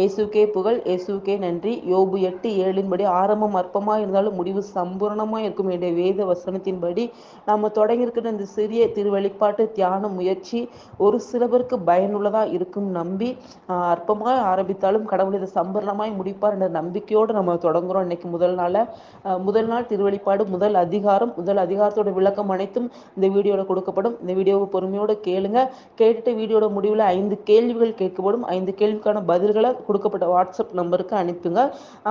இயேசுக்கே புகழ் இயேசுக்கே நன்றி. யோபு எட்டு ஏழின்படி ஆரம்பம் அற்பமா இருந்தாலும் முடிவு சம்பூர்ணமா இருக்கும் என்ற வேத வசனத்தின்படி நம்ம தொடங்கியிருக்கிற இந்த சிறிய திருவெளிப்பாட்டு தியான முயற்சி ஒரு சிலவருக்கு பயனுள்ளதா இருக்கும் நம்பி அற்பமாக அற்பமாய் ஆரம்பித்தாலும் கடவுள் இதை சம்பூர்ணமாய் முடிப்பார் என்ற நம்பிக்கையோடு நம்ம தொடங்குறோம் இன்னைக்கு முதல் நாள. முதல் நாள் திருவெளிப்பாடு முதல் அதிகாரம் முதல் அதிகாரத்தோட விளக்கம் அனைத்தும் இந்த வீடியோல கொடுக்கப்படும். இந்த வீடியோவை பொறுமையோடு கேளுங்க. கேட்டுட்டு வீடியோட முடிவில் ஐந்து கேள்விகள் கேட்கப்படும். ஐந்து கேள்விக்கான பதில்களை கொடுக்கப்பட்ட வாட்ஸ்அப் நம்பருக்கு அனுப்புங்க.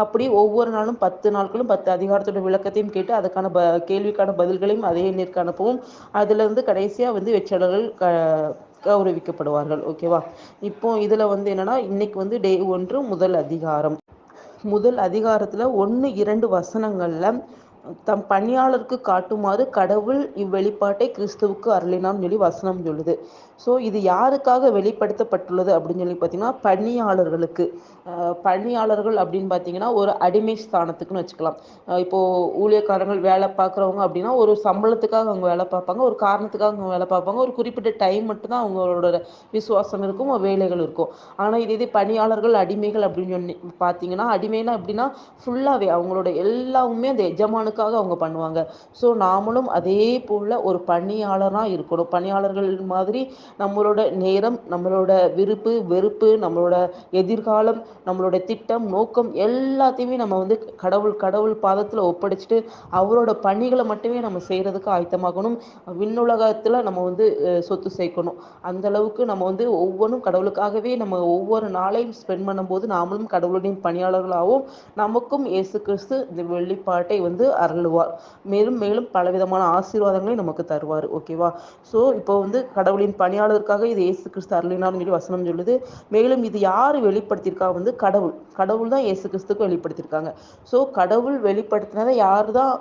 அப்படி ஒவ்வொரு நாளும் பத்து நாட்களும் பத்து அதிகாரத்தோட விளக்கத்தையும் கேட்டு அதுக்கான ப கேள்விக்கான பதில்களையும் அதே எண்ணிற்கு அனுப்பவும். அதுலேருந்து கடைசியாக வந்து வெற்றியாளர்கள் க கௌரவிக்கப்படுவார்கள். ஓகேவா இப்போ இதில் வந்து என்னன்னா இன்னைக்கு வந்து டே ஒன்று முதல் அதிகாரம். முதல் அதிகாரத்தில் ஒன்று இரண்டு வசனங்களில் தம் பணியாளருக்கு காட்டுமாறு கடவுள் இவ்வெளிப்பாட்டை கிறிஸ்துவுக்கு அருளினான்னு சொல்லி வசனம் சொல்லுது. ஸோ இது யாருக்காக வெளிப்படுத்தப்பட்டுள்ளது அப்படின்னு சொல்லி பார்த்தீங்கன்னா பணியாளர்களுக்கு. பணியாளர்கள் அப்படின்னு பார்த்தீங்கன்னா ஒரு அடிமை ஸ்தானத்துக்குன்னு வச்சுக்கலாம். இப்போது ஊழியக்காரங்கள் வேலை பார்க்குறவங்க அப்படின்னா ஒரு சம்பளத்துக்காக அவங்க வேலை பார்ப்பாங்க ஒரு காரணத்துக்காக அவங்க வேலை பார்ப்பாங்க. ஒரு குறிப்பிட்ட டைம் மட்டும்தான் அவங்களோட விசுவாசம் இருக்கும் வேலைகள் இருக்கும். ஆனால் இது இது பணியாளர்கள் அடிமைகள் அப்படின்னு சொல்லி பார்த்தீங்கன்னா அடிமைனா அப்படின்னா ஃபுல்லாகவே அவங்களோட எல்லாமே அந்த எஜமானுக்காக அவங்க பண்ணுவாங்க. ஸோ நாமளும் அதே போல் ஒரு பணியாளராக இருக்கணும். பணியாளர்கள் மாதிரி நம்மளோட நேரம் நம்மளோட விருப்பு வெறுப்பு நம்மளோட எதிர்காலம் நம்மளோட திட்டம் நோக்கம் எல்லாத்தையுமே நம்ம வந்து கடவுள் கடவுள் பாதத்தில் ஒப்படைச்சிட்டு அவரோட பணிகளை மட்டுமே நம்ம செய்கிறதுக்கு ஆயத்தமாகணும். விண்ணுலகத்தில் நம்ம வந்து சொத்து சேர்க்கணும். அந்த அளவுக்கு நம்ம வந்து ஒவ்வொன்றும் கடவுளுக்காகவே நம்ம ஒவ்வொரு நாளையும் ஸ்பெண்ட் பண்ணும்போது நாமளும் கடவுளுடைய பணியாளர்களாகவும் நமக்கும் இயேசு கிறிஸ்து இந்த வெளிப்பாட்டை வந்து அருள்வார். மேலும் மேலும் பலவிதமான ஆசீர்வாதங்களை நமக்கு தருவார். ஓகேவா? ஸோ இப்போ வந்து கடவுளின் பணி பணியாளருக்காக இது இயேசு கிறிஸ்து அருளினார்னு சொல்லி வசனம் சொல்லுது. மேலும் இது யார் வெளிப்படுத்தியிருக்கா வந்து கடவுள். கடவுள் தான் இயேசு கிறிஸ்துக்கு வெளிப்படுத்தியிருக்காங்க. ஸோ கடவுள் வெளிப்படுத்தினதை யார் தான்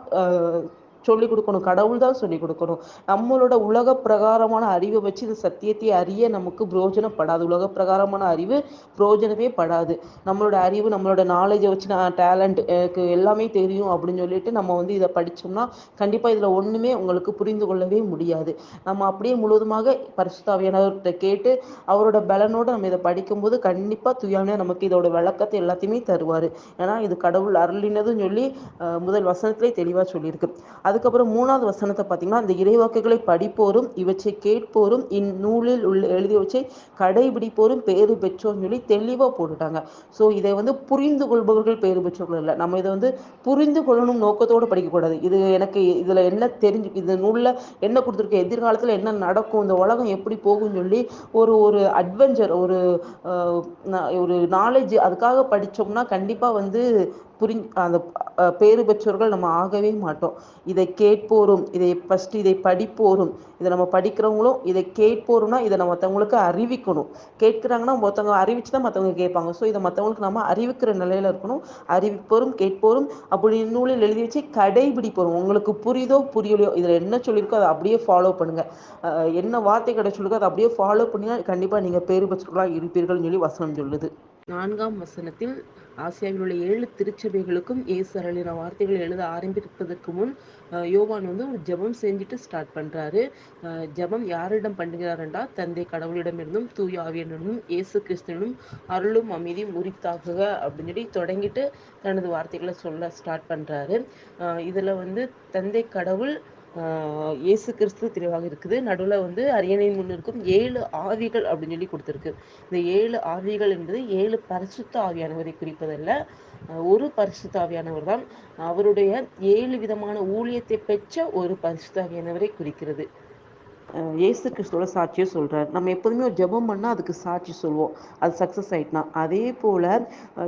சொல்லிக் கொடுக்கணும் கடவுள் தான் சொல்லிக் கொடுக்கணும். நம்மளோட உலக பிரகாரமான அறிவை வச்சு இந்த சத்தியத்தை அறிய நமக்கு பிரயோஜனப்படாது உலக பிரகாரமான அறிவு பிரயோஜனமே படாது. நம்மளோட அறிவு நம்மளோட நாலேஜை வச்சு நான் டேலண்ட் எனக்கு எல்லாமே தெரியும் அப்படின்னு சொல்லிட்டு நம்ம வந்து இதை படித்தோம்னா கண்டிப்பாக இதில் ஒன்றுமே உங்களுக்கு புரிந்து கொள்ளவே முடியாது. நம்ம அப்படியே முழுவதுமாக பரிசுத்தாவியானவர்கிட்ட கேட்டு அவரோட பலனோடு நம்ம இதை படிக்கும்போது கண்டிப்பாக துயானே நமக்கு இதோட விளக்கத்தை எல்லாத்தையுமே தருவார். ஏன்னா இது கடவுள் அருளினதுன்னு சொல்லி முதல் வசனத்திலே தெளிவாக சொல்லியிருக்கு. அதுக்கப்புறம் மூணாவது வசனத்தை பார்த்தீங்கன்னா அந்த இறைவாக்குகளை படிப்போரும் இவற்றை கேட்போரும் இந்நூலில் உள்ள எழுதியவற்றை கடைபிடிப்போரும் பேறு பெற்றோர்னு சொல்லி தெளிவாக போட்டுட்டாங்க. ஸோ இதை வந்து புரிந்து கொள்பவர்கள் பேறு பெற்றவர்கள் இல்லை. நம்ம இதை வந்து புரிந்து கொள்ளணும் நோக்கத்தோடு படிக்கக்கூடாது. இது எனக்கு இதில் என்ன தெரிஞ்சு இந்த நூலில் என்ன கொடுத்துருக்கு எதிர்காலத்தில் என்ன நடக்கும் இந்த உலகம் எப்படி போகும்னு சொல்லி ஒரு ஒரு அட்வென்ச்சர் ஒரு ஒரு நாலேஜ் அதுக்காக படித்தோம்னா கண்டிப்பாக வந்து புரி அந்த பேறு பெற்றோர்கள் நம்ம ஆகவே மாட்டோம். இதை கேட்போரும் இதை ஃபஸ்ட் இதை படிப்போரும் இதை நம்ம படிக்கிறவங்களும் இதை கேட்போரும்னா இதை நம்ம மற்றவங்களுக்கு அறிவிக்கணும். கேட்குறாங்கன்னா மற்றவங்க அறிவிச்சு தான் மற்றவங்க கேட்பாங்க. ஸோ இதை மற்றவங்களுக்கு நம்ம அறிவிக்கிற நிலையில இருக்கணும். அறிவிப்போரும் கேட்போரும் அப்படி நூலில் எழுதி வச்சு கடைபிடிப்போரும். உங்களுக்கு புரியுதோ புரியலையோ இதில் என்ன சொல்லியிருக்கோ அதை அப்படியே ஃபாலோ பண்ணுங்க. என்ன வார்த்தை கடை சொல்லிருக்கோ அதை அப்படியே ஃபாலோ பண்ணினா கண்டிப்பாக நீங்கள் பேறு பெற்றவர்களாக இருப்பீர்கள்னு சொல்லி வசனம் சொல்லுது. நான்காம் வசனத்தில் ஆசியாவில் உள்ள ஏழு திருச்சபைகளுக்கும் ஏசு அருளின வார்த்தைகள் எழுத ஆரம்பிப்பதற்கு முன் யோவான் வந்து ஒரு ஜபம் செஞ்சுட்டு ஸ்டார்ட் பண்ணுறாரு ஜபம் யாரிடம் பண்ணுகிறாருண்டா தந்தை கடவுளிடமிருந்தும் தூய ஆவியனிடமும் இயேசு கிறிஸ்தனும் அருளும் அமைதியும் உரித்தாகுக அப்படின்னு சொல்லி தொடங்கிட்டு தனது வார்த்தைகளை சொல்ல ஸ்டார்ட் பண்ணுறாரு இதில் வந்து தந்தை கடவுள் இயேசு கிறிஸ்து தெளிவாக இருக்குது. நடுவில் வந்து அரியணையின் முன் இருக்கும் ஏழு ஆவிகள் அப்படின்னு சொல்லி கொடுத்துருக்கு. இந்த ஏழு ஆவிகள் என்பது ஏழு பரிசுத்த ஆவியானவரை குறிப்பதல்ல ஒரு பரிசுத்த ஆவியானவர் தான். அவருடைய ஏழு விதமான ஊழியத்தை பெற்ற ஒரு பரிசுத்த ஆவியானவரை குறிக்கிறது. ஏசு கிறிஸ்துவோட சாட்சியை சொல்கிறார் நம்ம எப்போதுமே ஒரு ஜெபம் பண்ணால் அதுக்கு சாட்சி சொல்லுவோம் அது சக்ஸஸ் ஆகிட்டுனா அதே போல்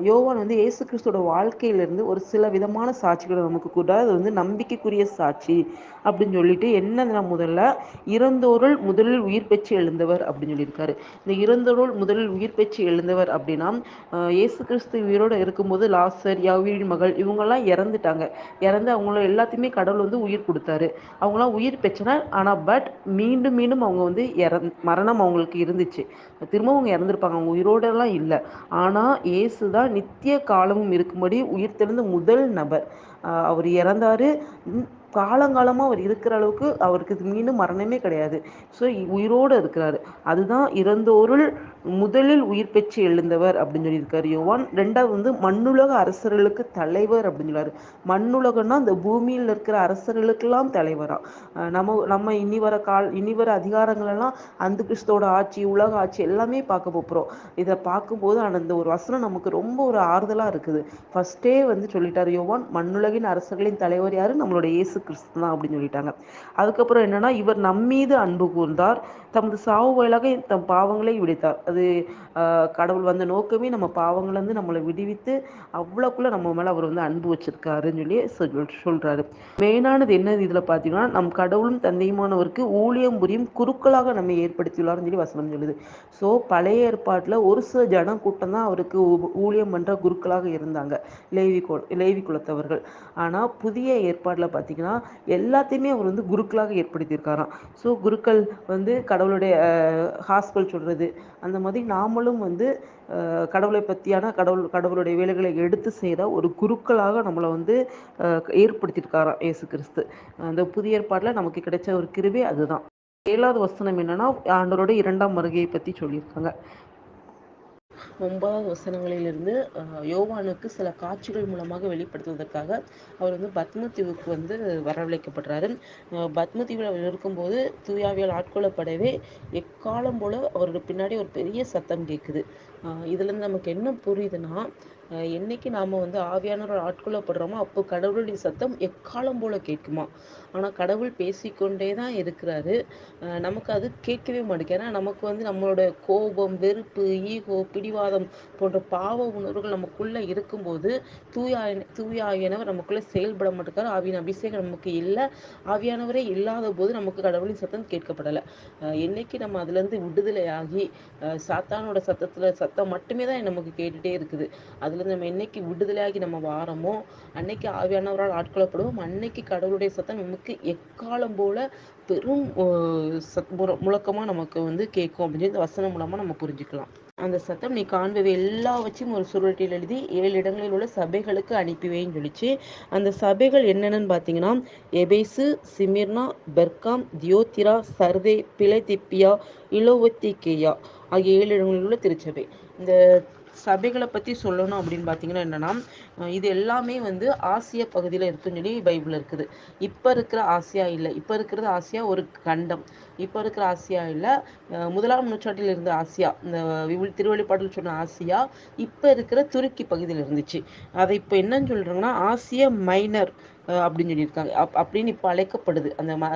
யோவான் வந்து ஏசு கிறிஸ்துவோட வாழ்க்கையிலேருந்து ஒரு சில விதமான சாட்சிகளை நமக்கு கூட அது வந்து நம்பிக்கைக்குரிய சாட்சி அப்படின்னு சொல்லிட்டு என்ன முதல்ல? இறந்தோருள் முதலில் உயிர் பெற்று எழுந்தவர் அப்படின்னு சொல்லியிருக்காரு. இந்த இறந்தோருள் முதலில் உயிர் பெற்று எழுந்தவர் அப்படின்னா ஏசு கிறிஸ்து உயிரோடு இருக்கும்போது லாசர் யாவீரின் மகள் இவங்கெல்லாம் இறந்துட்டாங்க. இறந்து அவங்கள எல்லாத்தையுமே கடவுள் வந்து உயிர் கொடுத்தாரு. அவங்களாம் உயிர் பெற்றனர். ஆனால் பட் மீண்டும் மீண்டும் அவங்க வந்து இறந் மரணம் அவங்களுக்கு இருந்துச்சு. திரும்பவும் அவங்க இறந்துருப்பாங்க. அவங்க உயிரோடலாம் இல்லை. ஆனால் இயேசு தான் நித்திய காலமும் இருக்கும்படி உயிர் தெரிந்த முதல் நபர். அவர் இறந்தாரு. காலங்காலமாக அவர் இருக்கிற அளவுக்கு அவருக்கு மீண்டும் மரணமே கிடையாது. ஸோ உயிரோடு இருக்கிறாரு. அதுதான் இறந்தோருள் முதலில் உயிர் பெற்று எழுந்தவர் அப்படின்னு சொல்லியிருக்காரு யோவான். ரெண்டாவது வந்து மண்ணுலக அரசர்களுக்கு தலைவர் அப்படின்னு சொல்லுவார் மண்ணுலகம்னா இந்த பூமியில் இருக்கிற அரசர்களுக்கெல்லாம் தலைவராக நம்ம நம்ம இனி வர கால் இனி வர அதிகாரங்களெல்லாம் அந்த கிறிஸ்தோட ஆட்சி உலக ஆட்சி எல்லாமே பார்க்க போகிறோம் இதை பார்க்கும்போது அந்த ஒரு வசனம் நமக்கு ரொம்ப ஒரு ஆறுதலாக இருக்குது. ஃபஸ்ட்டே வந்து சொல்லிட்டார் யோவான். மண்ணுலகின் அரசர்களின் தலைவர் யாரு? நம்மளுடைய இயேசு கிறிஸ்து தான் அப்படின்னு சொல்லிட்டாங்க. அதுக்கப்புறம் என்னன்னா இவர் நம்மீது அன்பு கூர்ந்தார். தமது சாவு வாயிலாக தம் பாவங்களை விடுத்தார். அது கடவுள் வந்த நோக்கமே நம்ம பாவங்கள்லேருந்து நம்மளை விடுவித்து அவ்வளோக்குள்ள நம்ம மேலே அவர் வந்து அன்பு வச்சிருக்காருன்னு சொல்லி சொல் சொல்றாரு. மெயினானது என்னது இதில் பார்த்தீங்கன்னா நம் கடவுளும் தந்தையுமானவருக்கு ஊழியம் புரியும் குருக்களாக நம்ம ஏற்படுத்தியுள்ளார்னு சொல்லி வசனம் சொல்லுது. ஸோ பழைய ஏற்பாட்டில் ஒரு சில ஜன கூட்டம் தான் அவருக்கு ஊழியம் பண்ணுற குருக்களாக இருந்தாங்க. லேவி லேவி குலத்தவர்கள். ஆனால் புதிய ஏற்பாட்டில் பார்த்தீங்கன்னா எல்லாத்தையுமே அவர் வந்து குருக்களாக ஏற்படுத்தியிருக்காராம். ஸோ குருக்கள் வந்து கடவுளுடைய ஹாஸ்பிட்டல் சொல்கிறது அந்த மாதிரி நாமளும் வந்து கடவுளை பற்றியான கடவுள் கடவுளுடைய வேலைகளை எடுத்து செய்கிற ஒரு குருக்களாக நம்மளை வந்து ஏற்படுத்தியிருக்காராம் இயேசு கிறிஸ்து. அந்த புதிய ஏற்பாட்டில் நமக்கு கிடைச்ச ஒரு கிருவே அதுதான். ஏழாவது வசனம் என்னன்னா ஆண்டவரோட இரண்டாம் வருகையை பற்றி சொல்லியிருக்காங்க. ஒன்பதாவது வசனங்களிலிருந்து யோவானுக்கு சில காட்சிகள் மூலமாக வெளிப்படுத்துவதற்காக அவர் வந்து பத்மதீவுக்கு வந்து வரவழைக்கப்படுறாரு. பத்மதீவில் அவர் இருக்கும்போது தூயாவியால் ஆட்கொள்ளப்படவே எக்காலம் போல அவரோட பின்னாடி ஒரு பெரிய சத்தம் கேட்குது இதுலேருந்து நமக்கு என்ன புரியுதுன்னா என்னைக்கு நாம் வந்து ஆவியானவர் ஆட்கொள்ளப்படுறோமோ அப்போ கடவுளுடைய சத்தம் எக்காலம் போல கேட்குமா? ஆனால் கடவுள் பேசிக்கொண்டே தான் இருக்கிறாரு. நமக்கு அது கேட்கவே மாட்டேங்குது. ஏன்னா நமக்கு வந்து நம்மளோட கோபம் வெறுப்பு ஈகோ பிடிவாதம் போன்ற பாவ உணர்வுகள் நமக்குள்ளே இருக்கும்போது தூய தூய ஆவியானவர் நமக்குள்ளே செயல்பட மாட்டேங்கிறார் ஆவியின் அபிஷேகம் நமக்கு இல்லை. ஆவியானவரே இல்லாத போது நமக்கு கடவுளின் சத்தம் கேட்கப்படலை. என்னைக்கு நம்ம அதுலேருந்து விடுதலை ஆகி சாத்தானோட சத்தத்தில் சத்தம் மட்டுமே தான் நமக்கு கேட்டுகிட்டே இருக்குது. அதுலேருந்து நம்ம என்னைக்கு விடுதலையாகி நம்ம வாரமோ அன்னைக்கு ஆவியானவரால் ஆட்கொள்ளப்படுவோம். அன்னைக்கு கடவுளுடைய சத்தம் நமக்கு எக்காலம் போல பெரும் சத் முழக்கமாக நமக்கு வந்து கேட்கும் அப்படின்னு இந்த வசனம் மூலமாக நம்ம புரிஞ்சுக்கலாம். அந்த சத்தம் நீ காண்பவை எல்லாவற்றையும் ஒரு சுருட்டில் எழுதி ஏழு இடங்களில் உள்ள சபைகளுக்கு அனுப்பிவேன்னு சொல்லிச்சு. அந்த சபைகள் என்னென்னு பார்த்தீங்கன்னா எபேசு சிமிர்னா பெர்காம் தியோத்திரா சர்வே பிலதிப்பியா இலோவத்திகேயா ஆகிய ஏழு இடங்களில் உள்ள திருச்சபை. இந்த சபைகளை பற்றி சொல்லணும் அப்படின்னு பார்த்தீங்கன்னா என்னென்னா இது எல்லாமே வந்து ஆசிய பகுதியில் இருக்குன்னு சொல்லி பைபிள் இருக்குது. இப்போ இருக்கிற ஆசியா இல்லை. இப்போ இருக்கிறது ஆசியா ஒரு கண்டம். இப்போ இருக்கிற ஆசியா இல்லை. முதலாம் நூற்றாண்டில் இருந்த ஆசியா இந்த திருவள்ளிப்பாட்டில் சொன்ன ஆசியா இப்போ இருக்கிற துருக்கி பகுதியில் இருந்துச்சு. அதை இப்போ என்னன்னு சொல்கிறாங்கன்னா ஆசிய மைனர் அப்படின்னு சொல்லியிருக்காங்க. அப் அப்படின்னு இப்போ அழைக்கப்படுது. அந்த ம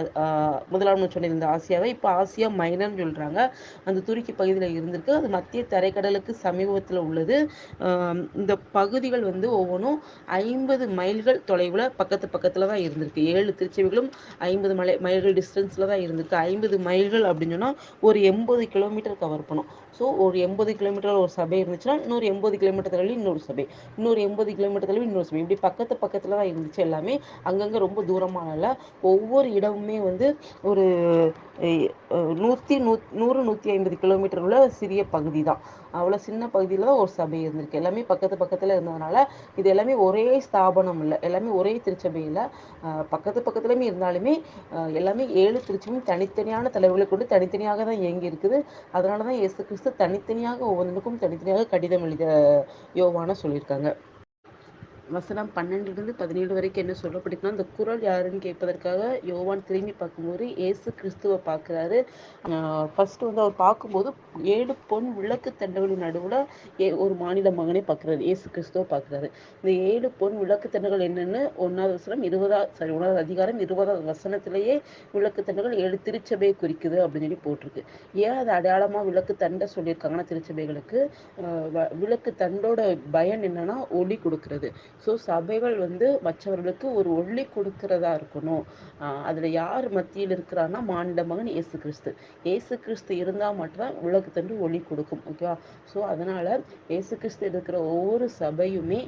முதலாம் நூற்றாண்டில் இருந்த ஆசியாவை. இப்போ ஆசியா மைனர்னு சொல்கிறாங்க அந்த துருக்கி பகுதியில் இருந்திருக்கு. அது மத்திய தரைக்கடலுக்கு சமீபத்தில் உள்ளது. இந்த பகுதிகள் வந்து ஒவ்வொன்றும் ஐம்பது மைல்கள் தொலைவில் பக்கத்து பக்கத்தில் தான் இருந்திருக்கு. ஏழு திருச்செவிகளும் ஐம்பது மலை மைல்கள் டிஸ்டன்ஸில் தான் இருந்திருக்கு. ஐம்பது மைல்கள் அப்படின்னு சொன்னால் ஒரு எண்பது கிலோமீட்டர் கவர் பண்ணும் ஸோ ஒரு எண்பது கிலோமீட்டர் ஒரு சபை இருந்துச்சுன்னா இன்னொரு எண்பது கிலோமீட்டர் தள்ளி இன்னொரு சபை. இன்னொரு எண்பது கிலோமீட்டர் தள்ளி இன்னொரு சபை. இப்படி பக்கத்து பக்கத்தில் தான் இருந்துச்சு எல்லாமே. அங்கங்கே ரொம்ப தூரமானல ஒவ்வொரு இடமுமே வந்து ஒரு நூற்றி நூ நூறு நூற்றி ஐம்பது கிலோமீட்டர் உள்ள சிறிய பகுதி தான் அவ்வளோ சின்ன பகுதியில் தான் ஒரு சபை இருந்திருக்கு. எல்லாமே பக்கத்து பக்கத்தில் இருந்ததுனால இது எல்லாமே ஒரே ஸ்தாபனம் இல்லை. எல்லாமே ஒரே திருச்சபையில் பக்கத்து பக்கத்துலையுமே இருந்தாலுமே எல்லாமே ஏழு திருச்சபையும் தனித்தனியான தலைவர்களை கொண்டு தனித்தனியாக தான் இயங்கி இருக்குது. அதனால தான் இயேசு கிறிஸ்து தனித்தனியாக ஒவ்வொன்றுக்கும் தனித்தனியாக கடிதம் எழுத யோவான சொல்லியிருக்காங்க. வசனம் பன்னெண்டுலேருந்து பதினேழு வரைக்கும் என்ன சொல்லப்படுதுன்னா அந்த குரல் யாருன்னு கேட்பதற்காக யோவான் திரும்பி பார்க்கும்போது ஏசு கிறிஸ்துவை பார்க்குறாரு. ஃபர்ஸ்ட் வந்து அவர் பார்க்கும்போது ஏழு பொன் விளக்கு தண்டுகளின் நடுவில் ஏ ஒரு மாநில மகனே பார்க்குறாரு. ஏசு கிறிஸ்துவை பார்க்குறாரு. இந்த ஏழு பொன் விளக்கு தண்டுகள் என்னென்னு ஒன்றாவது வசனம் இருபதாவது சாரி ஒன்றாவது அதிகாரம் இருபதாவது வசனத்திலேயே விளக்கு தண்டுகள் ஏழு திருச்சபையை குறிக்குது அப்படின்னு சொல்லி போட்டிருக்கு. ஏன் அது அடையாளமாக விளக்கு தண்டை சொல்லியிருக்காங்கன்னா திருச்சபைகளுக்கு? விளக்கு தண்டோட பயன் என்னன்னா ஒளி கொடுக்கறது. ஸோ சபைகள் வந்து மற்றவர்களுக்கு ஒரு ஒளி கொடுக்கிறதா இருக்கணும். அதில் யார் மத்தியில் இருக்கிறான்னா மாநில மகன் இயேசு கிறிஸ்து. இயேசு கிறிஸ்து இருந்தால் மட்டும்தான் உலக ஒளி கொடுக்கும் ஓகேவா? ஸோ அதனால் இயேசு கிறிஸ்து இருக்கிற ஒவ்வொரு சபையுமே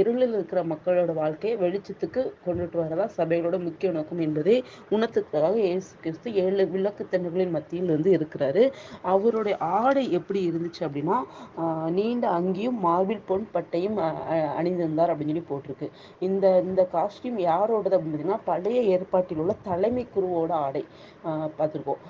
இருளில் இருக்கிற மக்களோட வாழ்க்கையை வெளிச்சத்துக்கு கொண்டுட்டு வரதா சபைகளோட முக்கிய நோக்கம் என்பதை உணர்த்துக்காக இயேசு கிறிஸ்து ஏழு விளக்குத்தண்டுகளின் மத்தியில் வந்து இருக்கிறாரு. அவருடைய ஆடை எப்படி இருந்துச்சு அப்படின்னா நீண்ட அங்கியும் மார்பில் பொன் பட்டையும் அணிந்த இருந்தார் அப்படின்னு சொல்லி போட்டிருக்கு. இந்த இந்த காஸ்டியூம் யாரோடது அப்படின்னு பார்த்தீங்கன்னா பழைய ஏற்பாட்டில் உள்ள தலைமை குருவோட ஆடை பார்த்துருக்கோம்.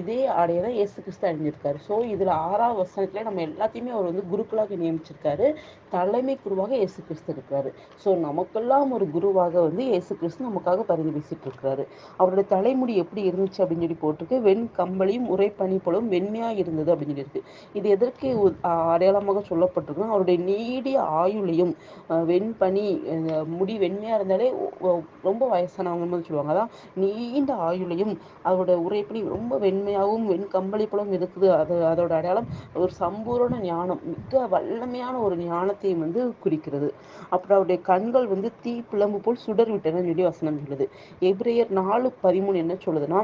இதே ஆடையை தான் இயேசு கிறிஸ்து அணிஞ்சிருக்காரு. ஸோ இதில் ஆறாவது வசனத்துல நம்ம எல்லாத்தையுமே அவர் வந்து குருக்களாக நியமிச்சிருக்காரு. தலைமை குருவாக இயேசு கிறிஸ்து இருக்காரு ஸோ நமக்கெல்லாம் ஒரு குருவாக வந்து இயேசு கிறிஸ்து நமக்காக பரிந்து பேசிட்டு இருக்காரு அவருடைய தலைமுடி எப்படி இருந்துச்சு அப்படின்னு சொல்லி போட்டிருக்கு. வெண் கம்பளியும் உரைப்பனி போலும் வெண்மையாக இருந்தது அப்படின்னு சொல்லியிருக்கு. இது எதற்கு அடையாளமாக சொல்லப்பட்டிருக்கும் அவருடைய நீடிய ஆயுளையும் வெண்பனி முடி வெண்மையாக இருந்தாலே ரொம்ப வயசானவங்க சொல்லுவாங்க. அதான் நீண்ட ஆயுளையும் அதோட உரைப்பணி ரொம்ப வெண்மையாகவும் வெண் கம்பளி இருக்குது அது அதோட அடையாளம் ஒரு சம்பூரண ஞானம். மிக வல்லமையான ஒரு ஞானத்தையும் வந்து குறிக்கிறது. அப்புறம் அவருடைய கண்கள் வந்து தீ பிளம்பு போல் சுடர் விட்டன சொல்லி வசனம் சொல்லுது. எப்ரேயர் நாலு பதிமூணு என்ன சொல்லுதுன்னா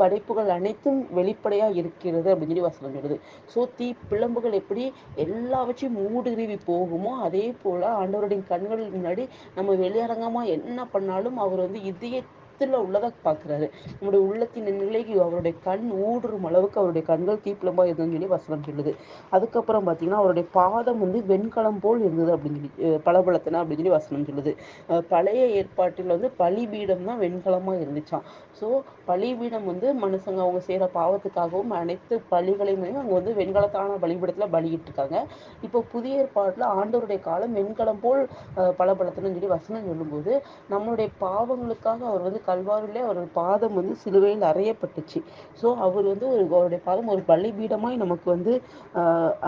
படைப்புகள் அனைத்தும் வெளிப்படையா இருக்கிறது அப்படின்னு சொல்லி வசனம் சொல்லுது. ஸோ தீ பிளம்புகள் எப்படி எல்லாவற்றையும் மூடுருவி போகுமோ அதே போல ஆண்டவருடைய கண்கள் முன்னாடி நம்ம வெளியரங்கமா என்ன பண்ணாலும் அவர் வந்து இதய உள்ளத்துல உள்ளதை பார்க்குறாரு. நம்முடைய உள்ளத்தின் நிலைக்கு அவருடைய கண் ஊடுறும் அளவுக்கு அவருடைய கண்கள் தீப்பிளம்பா இருந்ததுன்னு சொல்லி வசனம் சொல்லுது. அதுக்கப்புறம் பார்த்தீங்கன்னா அவருடைய பாதம் வந்து வெண்கலம் போல் இருந்தது அப்படின்னு சொல்லி பளபளத்தின அப்படின்னு சொல்லி வசனம் சொல்லுது. பழைய ஏற்பாட்டில் வந்து பலிபீடம் தான் வெண்கலமா இருந்துச்சான் ஸோ பலிபீடம் வந்து மனுஷங்க அவங்க செய்கிற பாவத்துக்காகவும் அனைத்து பலிகளையுமே அவங்க வந்து வெண்கலத்தான பலிபீடத்தில் பலியிட்டு இருக்காங்க. இப்போ புதிய ஏற்பாட்டில் ஆண்டவருடைய காலம் வெண்கலம் போல் பலபலத்தினு சொல்லி வசனம் சொல்லும்போது நம்மளுடைய பாவங்களுக்காக அவர் வந்து கல்வாரிலே அவரோட பாதம் வந்து சிலுவையில் அறையப்பட்டுச்சு. ஸோ அவர் வந்து ஒரு அவருடைய பாதம் ஒரு பள்ளிபீடமாய் நமக்கு வந்து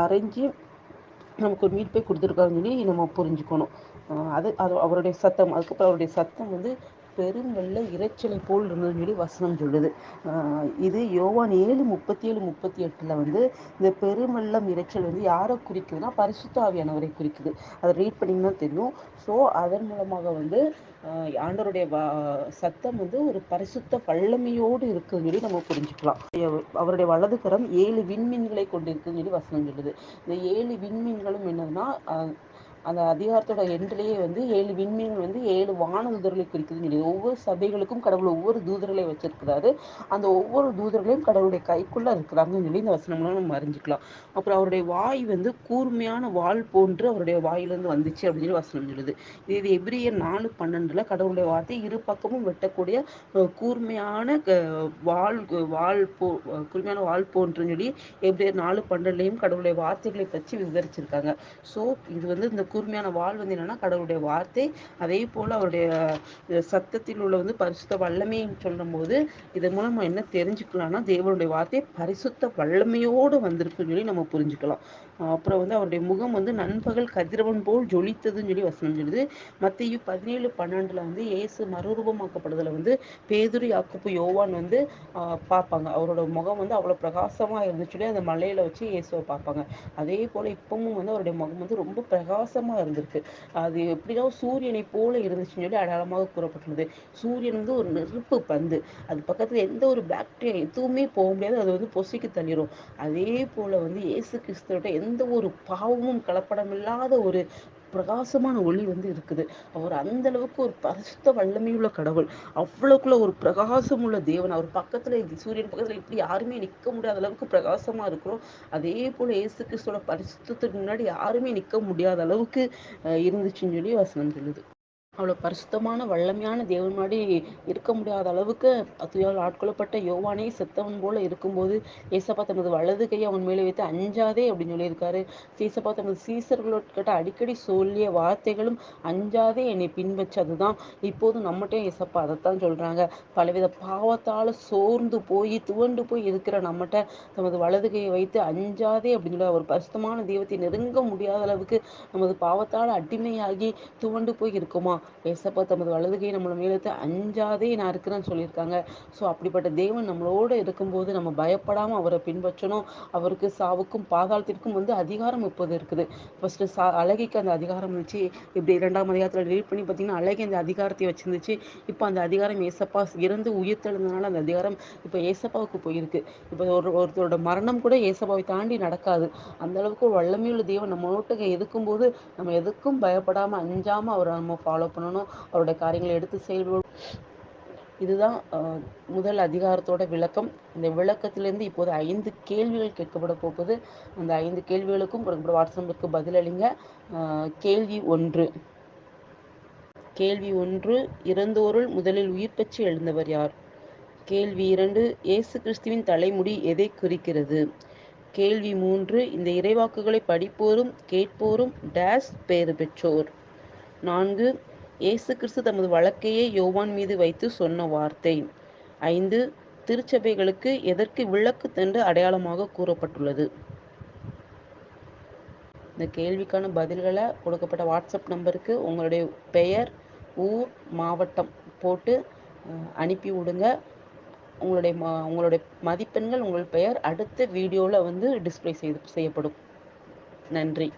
அரைஞ்சி நமக்கு ஒரு மீட்பை கொடுத்துருக்காருன்னு சொல்லி நம்ம புரிஞ்சுக்கணும். அது அது அவருடைய சத்தம். அதுக்கப்புறம் அவருடைய சத்தம் வந்து பெரும் இறைச்சலை போல் இருந்ததுன்னு சொல்லி வசனம் சொல்லுது. இது யோவான் ஏழு முப்பத்தி ஏழு முப்பத்தி எட்டில் வந்து இந்த பெருமெல்லம் இறைச்சல் வந்து யாரை குறிக்குதுன்னா பரிசுத்தாவியானவரை குறிக்குது. அதை ரீட் பண்ணிங்கன்னா தெரியும். ஸோ அதன் மூலமாக வந்து ஆண்டவருடைய சத்தம் வந்து ஒரு பரிசுத்த வல்லமையோடு இருக்குன்னு சொல்லி நம்ம புரிஞ்சுக்கலாம். அவருடைய வலதுகரம் ஏழு விண்மீன்களை கொண்டிருக்குன்னு சொல்லி வசனம் சொல்லுது. இந்த ஏழு விண்மீன்களும் என்னதுன்னா அந்த அதிகாரத்தோட எண்ட்லேயே வந்து ஏழு விண்மீன்கள் வந்து ஏழு வானதூதர்களை குறிக்குதுன்னு சொல்லி ஒவ்வொரு சபைகளுக்கும் கடவுள் ஒவ்வொரு தூதர்களை வச்சிருக்கிறாரு. அந்த ஒவ்வொரு தூதர்களையும் கடவுளுடைய கைக்குள்ளே இருக்கிறாங்கன்னு சொல்லி இந்த வசனம்லாம் நம்ம அறிஞ்சிக்கலாம். அப்புறம் அவருடைய வாய் வந்து கூர்மையான வால் போன்று அவருடைய வாயிலிருந்து வந்துச்சு அப்படின்னு சொல்லி வசனம் சொல்லுது. இது எபிரியர் நாலு பன்னெண்டுல கடவுளுடைய வார்த்தை இரு பக்கமும் வெட்டக்கூடிய கூர்மையான வால் வால் போ கூர்மையான வால் போன்றுன்னு சொல்லி எப்ரியர் நாலு பன்னெண்டுலையும் கடவுளுடைய வார்த்தைகளை பற்றி விவரிச்சிருக்காங்க. ஸோ இது வந்து இந்த கூர்மையான வாழ் வந்து என்னன்னா கடவுளுடைய வார்த்தை. அதே போல அவருடைய சத்தத்தில் உள்ள வந்து பரிசுத்த வல்லமைன்னு சொல்லும் போது இதன் மூலம் நம்ம என்ன தெரிஞ்சுக்கலாம்னா தேவனுடைய வார்த்தை பரிசுத்த வல்லமையோடு வந்திருக்குன்னு சொல்லி நம்ம புரிஞ்சுக்கலாம். அப்புறம் வந்து அவருடைய முகம் வந்து நண்பகல் கதிரவன் போல் ஜொலித்ததுன்னு சொல்லி வசனம் சொல்லுது. மத்திய பதினேழு பன்னெண்டுல வந்து இயேசு மறுரூபமாக்கப்படுதல வந்து பேதுரி யாக்குப்பு யோவான் வந்து பார்ப்பாங்க. அவரோட முகம் வந்து அவ்வளோ பிரகாசமாக இருந்துச்சு அந்த மலையில வச்சு இயேசுவை பார்ப்பாங்க. அதே போல இப்பவும் வந்து அவருடைய முகம் வந்து ரொம்ப பிரகாசம் இருந்திருக்கு. அது எப்படியோ சூரியனை போல இருந்துச்சுன்னு சொல்லி அடையாளமாக கூறப்பட்டுள்ளது. சூரியன் வந்து ஒரு நெருப்பு பந்து. அது பக்கத்தில் எந்த ஒரு பாக்டீரியா எதுவுமே போக முடியாது. அது வந்து பொசிக்கு தள்ளிடும் அதே போல் வந்து இயேசு கிறிஸ்துவோட எந்த ஒரு பாவமும் கலப்படமில்லாத ஒரு பிரகாசமான ஒளி வந்து இருக்குது. அவர் அந்த அளவுக்கு ஒரு பரிசுத்த வல்லமையுள்ள கடவுள். அவ்வளவுக்குள்ள ஒரு பிரகாசம் உள்ள தேவன். அவர் பக்கத்துல சூரியன் பக்கத்துல இப்படி யாருமே நிற்க முடியாத அளவுக்கு பிரகாசமா இருக்கிறோம். அதே போல இயேசு கிறிஸ்துவோட பரிசுத்தத்துக்கு முன்னாடி யாருமே நிற்க முடியாத அளவுக்கு இருந்துச்சுன்னு சொல்லி வசனம் சொல்லுது. அவ்வளோ பரிசுத்தமான வல்லமையான தேவன் முன்னாடி இருக்க முடியாத அளவுக்கு துயால் ஆட்கொள்ளப்பட்ட யோவானே செத்தவன் போல இருக்கும்போது ஏசப்பா தனது வலது கையை அவன் மேலே வைத்து அஞ்சாதே அப்படின்னு சொல்லியிருக்காரு. சீசப்பா தனது சீசர்களோட அடிக்கடி சொல்லிய வார்த்தைகளும் அஞ்சாதே என்னை பின்பற்றது தான் இப்போது நம்மகிட்டையும் ஏசப்பா அதைத்தான் சொல்கிறாங்க பலவித பாவத்தால் சோர்ந்து போய் துவண்டு போய் இருக்கிற நம்மகிட்ட தமது வலது கையை வைத்து அஞ்சாதே அப்படின்னு சொல்லி ஒரு பரிசுத்தமான தெய்வத்தை நெருங்க முடியாத அளவுக்கு நமது பாவத்தால் அடிமையாகி துவண்டு போய் இருக்குமா? ஏசப்பா தமது வலதுகை நம்மளை மேலத்து அஞ்சாதே நான் இருக்கிறேன்னு சொல்லியிருக்காங்க. ஸோ அப்படிப்பட்ட தேவன் நம்மளோட இருக்கும்போது நம்ம பயப்படாமல் அவரை பின்பற்றணும். அவருக்கு சாவுக்கும் பாதாளத்திற்கும் வந்து அதிகாரம் இப்போது இருக்குது. ஃபஸ்ட்டு சா அழகிக்கு அந்த அதிகாரம் இருந்துச்சு. இப்படி இரண்டாம் அதிகாரத்தில் ரீட் பண்ணி பார்த்தீங்கன்னா அழகி அந்த அதிகாரத்தை வச்சிருந்துச்சு. இப்போ அந்த அதிகாரம் ஏசப்பா இறந்து உயிர்த்தெழுந்தனால அந்த அதிகாரம் இப்போ ஏசப்பாவுக்கு போயிருக்கு. இப்போ ஒரு ஒருத்தரோட மரணம் கூட ஏசப்பாவை தாண்டி நடக்காது. அந்த அளவுக்கு ஒரு வல்லமையுள்ள தேவன் நம்மளோட்ட எதுக்கும்போது நம்ம எதுக்கும் பயப்படாமல் அஞ்சாமல் அவரை நம்ம ஃபாலோ பண்ணணும். அவருடைய காரியங்களை எடுத்து செயல்படும் இதுதான் முதல் அதிகாரத்தோட விளக்கம். இந்த விளக்கத்திலிருந்து இப்போது ஐந்து கேள்விகள் கேட்கப்பட போகுது. அந்த ஐந்து கேள்விகளுக்கும் வாட்ஸ்அப்புக்கு பதிலளிங்க கேள்வி ஒன்று. கேள்வி ஒன்று இறந்தோருள் முதலில் உயிர் பெற்று எழுந்தவர் யார்? கேள்வி இரண்டு இயேசு கிறிஸ்துவின் தலைமுடி எதை குறிக்கிறது? கேள்வி மூன்று இந்த இறைவாக்குகளை படிப்போரும் கேட்போரும் டேஸ் பெயர் பெற்றோர். நான்கு இயேசு கிறிஸ்து தமது வழக்கையே யோவான் மீது வைத்து சொன்ன வார்த்தை. ஐந்து திருச்சபைகளுக்கு எதற்கு விளக்கு தண்டு அடையாளமாக கூறப்பட்டுள்ளது. இந்த கேள்விக்கான பதில்களை கொடுக்கப்பட்ட வாட்ஸ்அப் நம்பருக்கு உங்களுடைய பெயர் ஊர் மாவட்டம் போட்டு அனுப்பி விடுங்க. உங்களுடைய ம உங்களுடைய மதிப்பெண்கள் உங்கள் பெயர் அடுத்த வீடியோவில் வந்து டிஸ்ப்ளே செய்து செய்யப்படும். நன்றி.